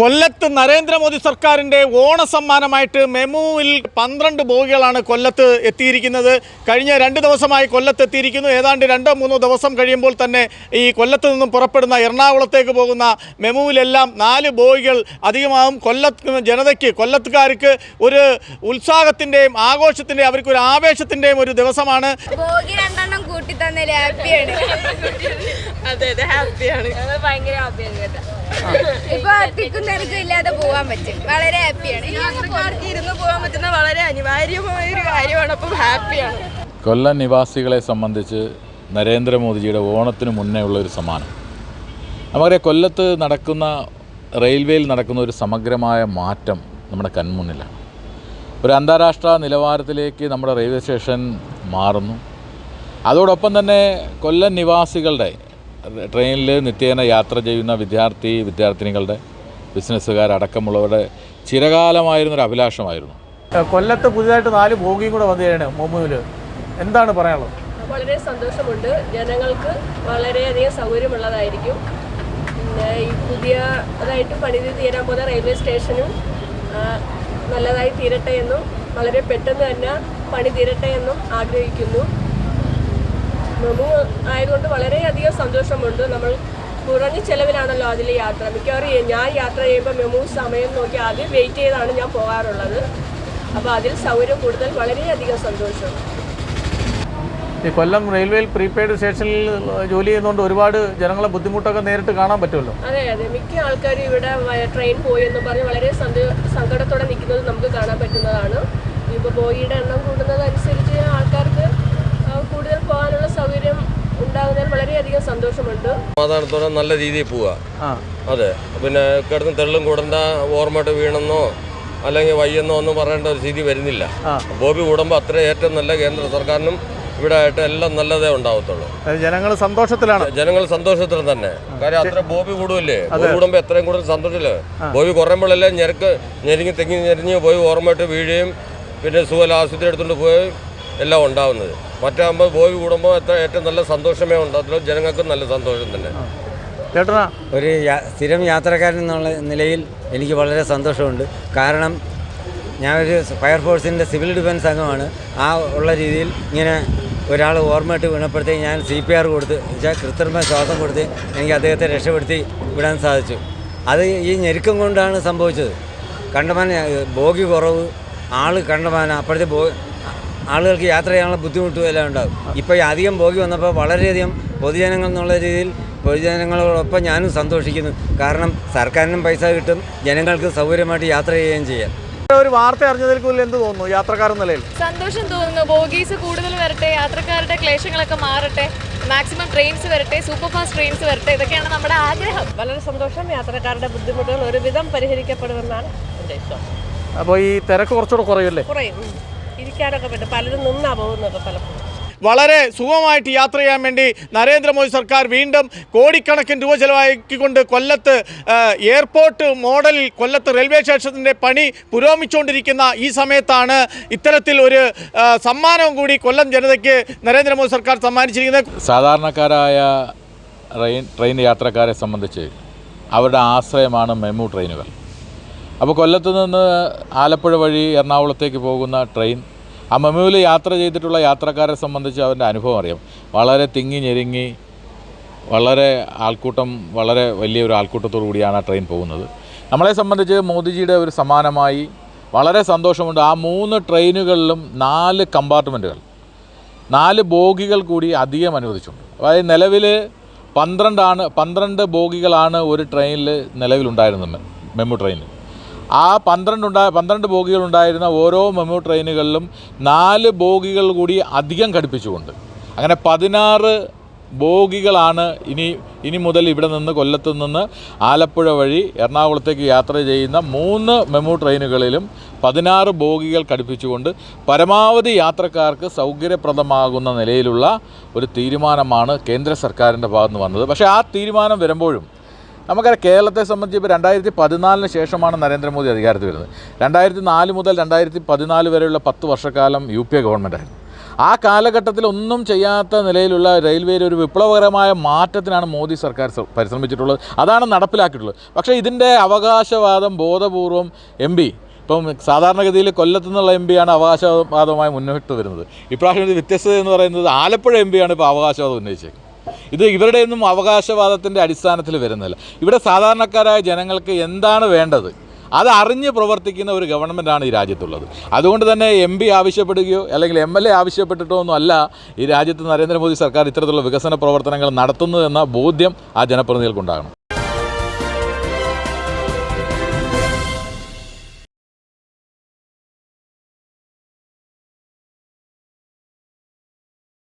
കൊല്ലത്ത് നരേന്ദ്രമോദി സർക്കാരിന്റെ ഓണസമ്മാനമായിട്ട് മെമുവിൽ പന്ത്രണ്ട് ബോഗികളാണ് കൊല്ലത്ത് എത്തിയിരിക്കുന്നത്. കഴിഞ്ഞ രണ്ട് ദിവസമായി കൊല്ലത്ത് എത്തിയിരിക്കുന്നു. ഏതാണ്ട് രണ്ടോ മൂന്നോ ദിവസം കഴിയുമ്പോൾ തന്നെ ഈ കൊല്ലത്ത് നിന്നും പുറപ്പെടുന്ന എറണാകുളത്തേക്ക് പോകുന്ന മെമുവിലെല്ലാം നാല് ബോഗികൾ അധികമാകും. കൊല്ലത്ത് ജനതയ്ക്ക് കൊല്ലത്തുകാർക്ക് ഒരു ഉത്സാഹത്തിന്റെയും ആഘോഷത്തിന്റെയും അവർക്ക് ഒരു ആവേശത്തിന്റെയും ഒരു ദിവസമാണ്. ബോഗി രണ്ടെണ്ണം കൂട്ടി തന്നതിൽ ഹാപ്പിയാണ്. അതെ അതെ ഹാപ്പിയാണ്. ഭയങ്കര ഹാപ്പിയാണ് കേട്ടോ. ഇപ്പൊ തിക്കും തിരക്കും ഇല്ലാതെ പോകാൻ പറ്റും. വളരെ ഹാപ്പിയാണ് യാത്രക്കാർക്ക് ഇരുന്ന് പോകാൻ പറ്റുന്ന വളരെ അനിവാര്യമായ ഒരു കാര്യമാണ്. അപ്പം ഹാപ്പിയാണ് കൊല്ലം നിവാസികളെ സംബന്ധിച്ച് നരേന്ദ്രമോദിജിയുടെ ഓണത്തിന് മുന്നേ ഉള്ള ഒരു സമ്മാനം. നമുക്കറിയാം കൊല്ലത്ത് നടക്കുന്ന റെയിൽവേയിൽ നടക്കുന്ന ഒരു സമഗ്രമായ മാറ്റം നമ്മുടെ കൺമുന്നിലാണ്. ഒരു അന്താരാഷ്ട്ര നിലവാരത്തിലേക്ക് നമ്മുടെ റെയിൽവേ സ്റ്റേഷൻ മാറുന്നു. അതോടൊപ്പം തന്നെ കൊല്ലം നിവാസികളുടെ ട്രെയിനിൽ നിത്യേന യാത്ര ചെയ്യുന്ന വിദ്യാർത്ഥി വിദ്യാർത്ഥിനികളുടെ ബിസിനസ്സുകാരടക്കമുള്ളവരുടെ ചിരകാലമായിരുന്നൊരു അഭിലാഷമായിരുന്നു. കൊല്ലത്ത് പുതിയതായിട്ട് നാല് ബോഗിയും കൂടെ വന്നതാണ് മൊമുവിൽ എന്താണ് പറയാനുള്ളത്? വളരെ സന്തോഷമുണ്ട്. ജനങ്ങൾക്ക് വളരെയധികം സൗകര്യമുള്ളതായിരിക്കും. പിന്നെ ഈ പുതിയതായിട്ട് അതായിട്ട് പണിത് തീരാൻ പോകുന്ന റെയിൽവേ സ്റ്റേഷനും നല്ലതായി തീരട്ടെ എന്നും വളരെ പെട്ടെന്ന് തന്നെ പണി തീരട്ടെ എന്നും ആഗ്രഹിക്കുന്നു. മെമു ആയതുകൊണ്ട് വളരെയധികം സന്തോഷമുണ്ട്. നമ്മൾ കുറഞ്ഞ ചെലവിലാണല്ലോ അതിൽ യാത്ര. മിക്കവാറും ഞാൻ യാത്ര ചെയ്യുമ്പോൾ മെമു സമയം നോക്കി ആദ്യം വെയിറ്റ് ചെയ്താണ് ഞാൻ പോകാറുള്ളത്. അപ്പോൾ അതിൽ സൗകര്യം കൂടുതൽ വളരെയധികം സന്തോഷം. ഈ കൊല്ലം റെയിൽവേയിൽ പ്രീപെയ്ഡ് സ്റ്റേഷനിൽ ജോലി ചെയ്യുന്നതുകൊണ്ട് ഒരുപാട് ജനങ്ങളെ ബുദ്ധിമുട്ടൊക്കെ നേരിട്ട് കാണാൻ പറ്റുമല്ലോ? അതെ അതെ. മിക്ക ആൾക്കാരും ഇവിടെ ട്രെയിൻ പോയി എന്ന് പറഞ്ഞ് വളരെ സങ്കടത്തോടെ നിൽക്കുന്നത് നമുക്ക് കാണാൻ പറ്റുന്നതാണ്. ഇപ്പോൾ ബോയിയുടെ എണ്ണം കൂടുന്നതനുസരിച്ച് കൂടുതൽ പോകാനുള്ള സൗകര്യം ഉണ്ടാകുന്നതിൽ വളരെയധികം സന്തോഷമുണ്ട്. സമാധാനത്തോടെ നല്ല രീതിയിൽ പോവുക അതെ. പിന്നെ കിടന്ന് തെള്ളും കൂടണ്ട ഓർമ്മയിട്ട് വീണെന്നോ അല്ലെങ്കിൽ വയ്യെന്നോ ഒന്നും പറയേണ്ട ഒരു സ്ഥിതി വരുന്നില്ല. ബോബി കൂടുമ്പോൾ അത്ര ഏറ്റവും നല്ല കേന്ദ്ര സർക്കാരിനും ഇവിടെ ആയിട്ട് എല്ലാം നല്ലതേ ഉണ്ടാവത്തുള്ളൂ. ജനങ്ങൾ സന്തോഷത്തിലാണ്. ജനങ്ങൾ സന്തോഷത്തിൽ തന്നെ. കാര്യം അത്ര ബോബി കൂടുമല്ലേ ബോബി കൂടുമ്പോൾ എത്രയും കൂടുതൽ സന്തോഷമില്ല ബോബി കുറയുമ്പോഴല്ലേ ഞെരുക്ക് ഞെരുങ്ങി തെങ്ങി ഞെരിഞ്ഞ് പോയി ഓർമ്മയിട്ട് വീഴുകയും പിന്നെ സുഖല ആശുപത്രി എടുത്തുകൊണ്ട് പോയി എല്ലാം ഉണ്ടാവുന്നത്. മറ്റാകുമ്പോൾ ബോയ് കൂടുമ്പോൾ എത്ര ഏറ്റവും നല്ല സന്തോഷമേ ഉണ്ടാകത്തുള്ളൂ. ജനങ്ങൾക്കും നല്ല സന്തോഷം തന്നെ. ചേട്ടനാ? ഒരു സ്ഥിരം യാത്രക്കാരൻ എന്നുള്ള നിലയിൽ എനിക്ക് വളരെ സന്തോഷമുണ്ട്. കാരണം ഞാനൊരു ഫയർഫോഴ്സിന്റെ സിവിൽ ഡിഫൻസ് അംഗമാണ്. ആ ഉള്ള രീതിയിൽ ഇങ്ങനെ ഒരാൾ ഓർമ്മയിട്ട് വീണപ്പോഴത്തേക്ക് ഞാൻ സി പി ആർ കൊടുത്ത് വെച്ചാൽ കൃത്രിമ ശ്വാസം കൊടുത്ത് എനിക്ക് അദ്ദേഹത്തെ രക്ഷപ്പെടുത്തി വിടാൻ സാധിച്ചു. അത് ഈ ഞെരുക്കം കൊണ്ടാണ് സംഭവിച്ചത്. കണ്ടമാന ബോഗി കുറവ് ആൾ കണ്ടമാന അപ്പോഴത്തെ ബോ ആളുകൾക്ക് യാത്ര ചെയ്യാനുള്ള ബുദ്ധിമുട്ടും എല്ലാം ഉണ്ടാകും. ഇപ്പോൾ ഈ അധികം ബോഗി വന്നപ്പോൾ വളരെയധികം പൊതുജനങ്ങൾ എന്നുള്ള രീതിയിൽ പൊതുജനങ്ങളോടൊപ്പം ഞാനും സന്തോഷിക്കുന്നു. കാരണം സർക്കാരിനും പൈസ കിട്ടും ജനങ്ങൾക്ക് സൗകര്യമായിട്ട് യാത്ര ചെയ്യുകയും ചെയ്യാം. ഒരു വാർത്ത അറിഞ്ഞതിൽ കൂടുതൽ എന്ത് തോന്നുന്നു? യാത്രക്കാരൻ നിലയിൽ? സന്തോഷം തോന്നുന്നു. ബോഗീസ് കൂടുതൽ വരട്ടെ യാത്രക്കാരുടെ ക്ലേശങ്ങളൊക്കെ മാറട്ടെ മാക്സിമം ട്രെയിൻസ് വരട്ടെ സൂപ്പർ ഫാസ്റ്റ് ട്രെയിൻസ് വരട്ടെ ഇതൊക്കെയാണ് നമ്മുടെ ആഗ്രഹം. വളരെ സന്തോഷം. യാത്രക്കാരുടെ ബുദ്ധിമുട്ടുകൾ ഒരുവിധം പരിഹരിക്കപ്പെടുമെന്നാണ് ഉദ്ദേശം അപ്പോൾ ഈ തിരക്ക് കുറച്ചുകൂടെ കുറയുമല്ലേ കുറയും. ഇരിക്കാനൊക്കെ പറ്റും. പലരും നിന്നാ പോകുന്നത് പലപ്പോഴും. വളരെ സുഗമമായിട്ട് യാത്ര ചെയ്യാൻ വേണ്ടി നരേന്ദ്രമോദി സർക്കാർ വീണ്ടും കോടിക്കണക്കിന് രൂപ ചെലവാക്കിക്കൊണ്ട് കൊല്ലത്ത് എയർപോർട്ട് മോഡലിൽ കൊല്ലത്ത് റെയിൽവേ സ്റ്റേഷന്റെ പണി പുരോഗമിച്ചുകൊണ്ടിരിക്കുന്ന ഈ സമയത്താണ് ഇത്തരത്തിൽ ഒരു സമ്മാനവും കൂടി കൊല്ലം ജനതയ്ക്ക് നരേന്ദ്രമോദി സർക്കാർ സമ്മാനിച്ചിരിക്കുന്നത്. സാധാരണക്കാരായ ട്രെയിൻ ട്രെയിൻ യാത്രക്കാരെ സംബന്ധിച്ച് അവരുടെ ആശ്രയമാണ് മെമു ട്രെയിനുകൾ. അപ്പോൾ കൊല്ലത്ത് നിന്ന് ആലപ്പുഴ വഴി എറണാകുളത്തേക്ക് പോകുന്ന ട്രെയിൻ ആ യാത്ര ചെയ്തിട്ടുള്ള യാത്രക്കാരെ സംബന്ധിച്ച് അവന്റെ അനുഭവം അറിയാം. വളരെ തിങ്ങി ഞെരുങ്ങി വളരെ ആൾക്കൂട്ടം വളരെ വലിയ ഒരു ആൾക്കൂട്ടത്തോടു കൂടിയാണ് ആ ട്രെയിൻ പോകുന്നത്. നമ്മളെ സംബന്ധിച്ച് മോദിജിയുടെ ഒരു സമാനമായി വളരെ സന്തോഷമുണ്ട്. ആ മൂന്ന് ട്രെയിനുകളിലും നാല് കമ്പാർട്ട്മെന്റുകൾ നാല് ബോഗികൾ കൂടി അധികം അനുവദിച്ചിട്ടുണ്ട്. അതായത് നിലവിൽ പന്ത്രണ്ടാണ് പന്ത്രണ്ട് ബോഗികളാണ് ഒരു ട്രെയിനിൽ നിലവിലുണ്ടായിരുന്നത് മെമ്മു ട്രെയിനിൽ ആ പന്ത്രണ്ടുണ്ടായ പന്ത്രണ്ട് ബോഗികൾ ഉണ്ടായിരുന്ന ഓരോ മെമു ട്രെയിനുകളിലും നാല് ബോഗികൾ കൂടി അധികം ഘടിപ്പിച്ചുകൊണ്ട്. അങ്ങനെ പതിനാറ് ബോഗികളാണ് ഇനി ഇനി മുതൽ ഇവിടെ നിന്ന് കൊല്ലത്തു നിന്ന് ആലപ്പുഴ വഴി എറണാകുളത്തേക്ക് യാത്ര ചെയ്യുന്ന മൂന്ന് മെമു ട്രെയിനുകളിലും പതിനാറ് ബോഗികൾ ഘടിപ്പിച്ചുകൊണ്ട് പരമാവധി യാത്രക്കാർക്ക് സൗകര്യപ്രദമാകുന്ന നിലയിലുള്ള ഒരു തീരുമാനമാണ് കേന്ദ്ര സർക്കാരിന്റെ ഭാഗത്തുനിന്ന് വന്നത്. പക്ഷേ ആ തീരുമാനം വരുമ്പോഴും നമുക്കറിയാം കേരളത്തെ സംബന്ധിച്ച് ഇപ്പോൾ രണ്ടായിരത്തി പതിനാലിന് ശേഷമാണ് നരേന്ദ്രമോദി അധികാരത്തിൽ വരുന്നത്. രണ്ടായിരത്തി നാല് മുതൽ രണ്ടായിരത്തി പതിനാല് വരെയുള്ള പത്ത് വർഷക്കാലം യു പി എ ഗവൺമെന്റായിരുന്നു ആ കാലഘട്ടത്തിൽ ഒന്നും ചെയ്യാത്ത നിലയിലുള്ള റെയിൽവേയിൽ ഒരു വിപ്ലവകരമായ മാറ്റത്തിനാണ് മോദി സർക്കാർ പരിശ്രമിച്ചിട്ടുള്ളത്. അതാണ് നടപ്പിലാക്കിയിട്ടുള്ളത്. പക്ഷേ ഇതിന്റെ അവകാശവാദം ബോധപൂർവം എം പി ഇപ്പം സാധാരണഗതിയിൽ കൊല്ലത്തു നിന്നുള്ള എം പിയാണ് അവകാശവാദമായി മുന്നോട്ട് വരുന്നത്. ഇപ്രാവശ്യം വ്യത്യസ്തത എന്ന് പറയുന്നത് ആലപ്പുഴ എം പിയാണ് ഇപ്പോൾ അവകാശവാദം ഉന്നയിച്ചേക്കുന്നത്. ഇത് ഇവരുടെയൊന്നും അവകാശവാദത്തിന്റെ അടിസ്ഥാനത്തിൽ വരുന്നില്ല. ഇവിടെ സാധാരണക്കാരായ ജനങ്ങൾക്ക് എന്താണ് വേണ്ടത്? അത് പ്രവർത്തിക്കുന്ന ഒരു ഗവൺമെന്റാണ് ഈ രാജ്യത്തുള്ളത്. അതുകൊണ്ട് തന്നെ എം പി ആവശ്യപ്പെടുകയോ അല്ലെങ്കിൽ എം എൽ എ ആവശ്യപ്പെട്ടിട്ടോ ഒന്നും അല്ല ഈ രാജ്യത്ത് നരേന്ദ്രമോദി സർക്കാർ ഇത്തരത്തിലുള്ള വികസന പ്രവർത്തനങ്ങൾ നടത്തുന്നതെന്ന ബോധ്യം ആ ജനപ്രതിനിധികൾക്കുണ്ടാകണം.